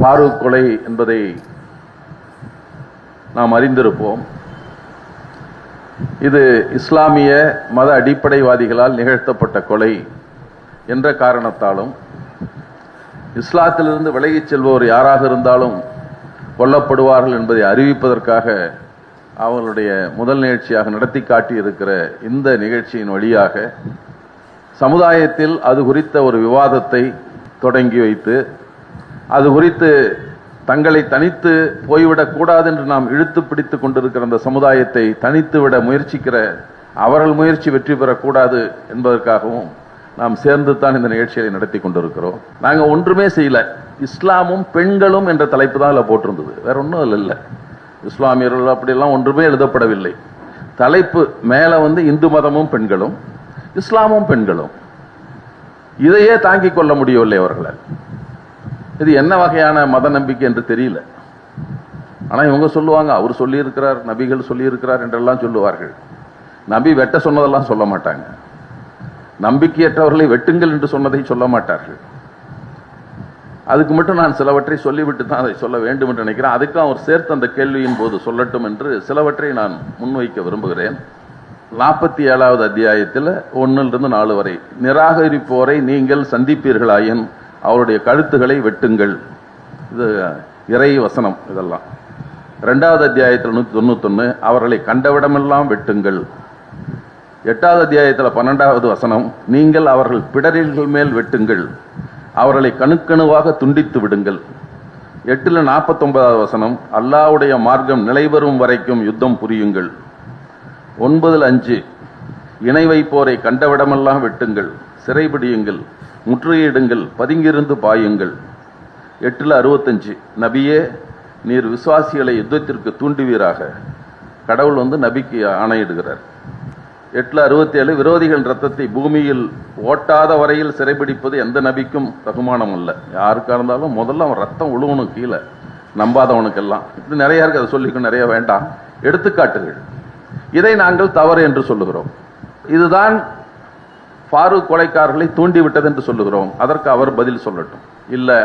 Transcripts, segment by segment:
ஃபாரூக் கொலை என்பதை நாம் அறிந்திருப்போம். இது இஸ்லாமிய மத அடிப்படைவாதிகளால் நிகழ்த்தப்பட்ட கொலை என்ற காரணத்தாலும் இஸ்லாத்திலிருந்து விலகிச் செல்பவர் யாராக இருந்தாலும் கொல்லப்படுவார்கள் என்பதை அறிவிப்பதற்காக அவர்களுடைய முதல் நிகழ்ச்சியாக நடத்தி காட்டியிருக்கிற இந்த நிகழ்ச்சியின் வழியாக சமுதாயத்தில் அது குறித்த ஒரு விவாதத்தை தொடங்கி வைத்து அது குறித்து தங்களை தனித்து போய்விடக் கூடாது என்று நாம் இழுத்து பிடித்து கொண்டிருக்கிற அந்த சமுதாயத்தை தனித்து விட முயற்சிக்கிற அவர்கள் முயற்சி வெற்றி பெறக்கூடாது என்பதற்காகவும் நாம் சேர்ந்து தான் இந்த நிகழ்ச்சியை நடத்தி கொண்டிருக்கிறோம். நாங்கள் ஒன்றுமே செய்யல. இஸ்லாமும் பெண்களும் என்ற தலைப்பு தான் அதில் போட்டிருந்தது. வேற ஒன்றும் அதில் இல்லை. இஸ்லாமியர்கள் அப்படியெல்லாம் ஒன்றுமே எழுதப்படவில்லை. தலைப்பு மேலே வந்து இந்து மதமும் பெண்களும் இஸ்லாமும் பெண்களும். இதையே தாங்கிக் கொள்ள முடியவில்லை அவர்களால். இது என்ன வகையான மத நம்பிக்கை என்று தெரியல. ஆனா இவங்க சொல்லுவாங்க அவர் சொல்லியிருக்கிறார் நபிகள் சொல்லியிருக்கிறார் என்றெல்லாம் சொல்லுவார்கள். நபி வெட்ட சொன்னதெல்லாம் சொல்ல மாட்டாங்க. நம்பிக்கையற்றவர்களை வெட்டுங்கள் என்று சொன்னதை சொல்ல மாட்டார்கள். அதுக்கு மட்டும் நான் சிலவற்றை சொல்லிவிட்டு தான் அதை சொல்ல வேண்டும் என்று நினைக்கிறேன். அதுக்கும் அவர் சேர்த்து அந்த கேள்வியின் போது சொல்லட்டும் என்று சிலவற்றை நான் முன்வைக்க விரும்புகிறேன். நாற்பத்தி ஏழாவது அத்தியாயத்தில் ஒன்னிலிருந்து நாலு வரை நிராகரிப்போரை நீங்கள் சந்திப்பீர்களாயின் அவருடைய கழுத்துகளை வெட்டுங்கள். இது இறை வசனம் இதெல்லாம். ரெண்டாவது அத்தியாயத்தில் நூற்றி தொண்ணூத்தொன்று அவர்களை கண்டவிடமெல்லாம் வெட்டுங்கள். எட்டாவது அத்தியாயத்தில் பன்னெண்டாவது வசனம் நீங்கள் அவர்கள் பிடரில்கள் மேல் வெட்டுங்கள். அவர்களை கணுக்கணுவாக துண்டித்து விடுங்கள். எட்டில் நாற்பத்தொன்பதாவது வசனம் அல்லாவுடைய மார்க்கம் நிலைபெறும் வரைக்கும் யுத்தம் புரியுங்கள். ஒன்பதில் அஞ்சு இணை வைப்போரை கண்டவிடமெல்லாம் வெட்டுங்கள். சிறைபிடியுங்கள். முற்றுகையிடுங்கள் பதுங்கியிருந்து பாயுங்கள். எட்டுல அறுபத்தஞ்சு நபியே நீர் விசுவாசிகளை யுத்தத்திற்கு தூண்டுவீராக. கடவுள் வந்து நபிக்கு ஆணையிடுகிறார். எட்டில் அறுபத்தி ஏழு விரோதிகள் ரத்தத்தை பூமியில் ஓட்டாத வரையில் சிறைபிடிப்பது எந்த நபிக்கும் தகுமானம் அல்ல யாருக்காக இருந்தாலும் முதல்ல அவன் ரத்தம் உழுவணும் கீழே. நம்பாதவனுக்கெல்லாம். இது நிறைய இருக்கு அதை சொல்லிக்கும் நிறைய வேண்டாம். எடுத்துக்காட்டுகள். இதை நாங்கள் தவறு என்று சொல்லுகிறோம். இதுதான் ஃபாரூக் கொலைக்காரர்களை தூண்டிவிட்டது என்று சொல்லுகிறோம். அதற்கு அவர் பதில் சொல்லட்டும். இல்லை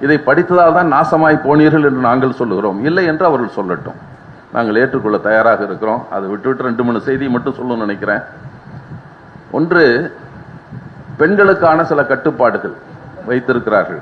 இதை படித்ததால் தான் நாசமாய் போனீர்கள் என்று நாங்கள் சொல்லுகிறோம். இல்லை என்று அவர்கள் சொல்லட்டும். நாங்கள் ஏற்றுக்கொள்ள தயாராக இருக்கிறோம். அதை விட்டுவிட்டு ரெண்டு மூணு செய்தி மட்டும் சொல்லணும்னு நினைக்கிறேன். ஒன்று பெண்களுக்கான சில கட்டுப்பாடுகள் வைத்திருக்கிறார்கள்.